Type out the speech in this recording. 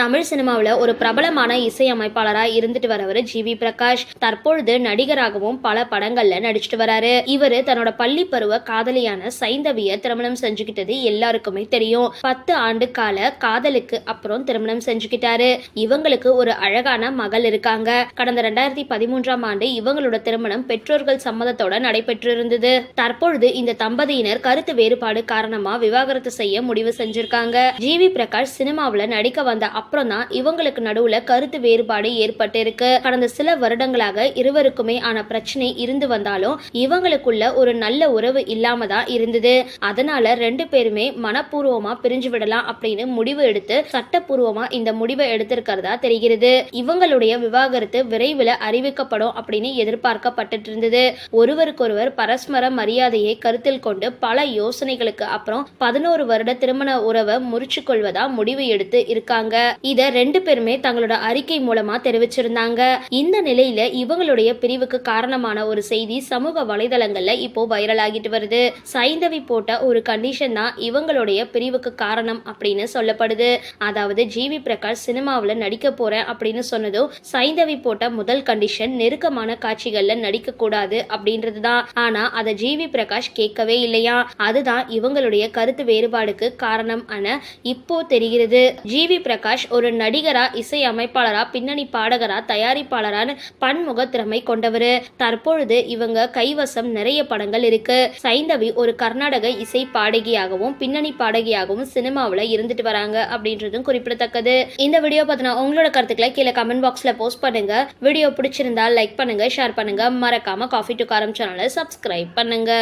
தமிழ் சினிமாவில் ஒரு பிரபலமான இசையமைப்பாளராக இருந்துட்டு வரவர் ஜி வி பிரகாஷ். தற்பொழுது நடிகராகவும் பல படங்கள்ல நடிச்சிட்டு வராரு. இவரு தன்னோட பள்ளி பருவ காதலியான சைந்தவிய திருமணம் செஞ்சுக்கிட்டது எல்லாருக்குமே தெரியும். பத்து ஆண்டு கால காதலுக்கு அப்புறம் திருமணம் செஞ்சுக்கிட்டாரு. இவங்களுக்கு ஒரு அழகான மகள் இருக்காங்க. கடந்த ரெண்டாயிரத்தி பதிமூன்றாம் ஆண்டு இவங்களோட திருமணம் பெற்றோர்கள் சம்மதத்தோட நடைபெற்றிருந்தது. தற்பொழுது இந்த தம்பதியினர் கருத்து வேறுபாடு காரணமா விவாகரத்து செய்ய முடிவு செஞ்சிருக்காங்க. ஜி வி பிரகாஷ் சினிமாவுல நடிக்க வந்த அப்புறம் தான் இவங்களுக்கு நடுவுல கருத்து வேறுபாடு ஏற்பட்டு இருக்கு கடந்த சில வருடங்களாக இருவருக்குமே ஆன பிரச்சனை இருந்து வந்தாலும் இவங்களுக்குள்ள ஒரு நல்ல உறவு இல்லாம தான் இருந்தது. அதனால ரெண்டு பேருமே மனப்பூர்வமா பிரிஞ்சு விடலாம் அப்படின்னு முடிவு எடுத்து சட்டப்பூர்வமா இந்த முடிவை எடுத்திருக்கிறதா தெரிகிறது. இவங்களுடைய விவாகரத்து விரைவில் அறிவிக்கப்படும் அப்படின்னு எதிர்பார்க்கப்பட்டு இருந்தது ஒருவருக்கொருவர் பரஸ்பர மரியாதையை கருத்தில் கொண்டு பல யோசனைகளுக்கு அப்புறம் பதினோரு வருட திருமண உறவை முறிச்சு கொள்வதா முடிவு எடுத்து இருக்காங்க. இதை ரெண்டு பேருமே தங்களோட அறிக்கை மூலமா தெரிவிச்சிருந்தாங்க. இந்த நிலையில இவங்களுடைய பிரிவுக்கு காரணமான ஒரு செய்தி சமூக வலைதளங்கள்ல இப்போ வைரல் ஆகிட்டு வருது. சைந்தவி போட்ட ஒரு கண்டிஷன் தான் இவங்களுடைய பிரிவுக்கு காரணம் அப்படின்னு சொல்லப்படுது. அதாவது ஜிவி பிரகாஷ் சினிமாவில் நடிக்க போறேன் அப்படின்னு சொன்னதும் சைந்தவி போட்ட முதல் கண்டிஷன் நெருக்கமான காட்சிகள்ல நடிக்க கூடாது அப்படின்றது தான். ஆனா அதை ஜிவி பிரகாஷ் கேட்கவே இல்லையா? அதுதான் இவங்களுடைய கருத்து வேறுபாடுக்கு காரணம் என இப்போ தெரிகிறது. ஜிவி பிரகாஷ் ஒரு நடிகரா இசை அமைப்பாளரா பின்னணி பாடகரா தயாரிப்பாளரான பன்முக திறமை கொண்டவர். தற்பொழுது இவங்க கைவசம் நிறைய படங்கள் இருக்கு. சைந்தவி ஒரு கர்நாடக இசை பாடகியாகவும் பின்னணி பாடகியாகவும் சினிமாவில் இருந்துட்டு வராங்க அப்படின்றதும் குறிப்பிடத்தக்கது. இந்த வீடியோ பார்த்தினா உங்களோட கருத்துக்களை கீழே கமெண்ட் பாக்ஸில் போஸ்ட் பண்ணுங்க. வீடியோ பிடிச்சிருந்தா லைக் பண்ணுங்க ஷேர் பண்ணுங்க. மறக்காம காஃபி டு காரம் சேனலை சப்ஸ்கிரைப் பண்ணுங்க.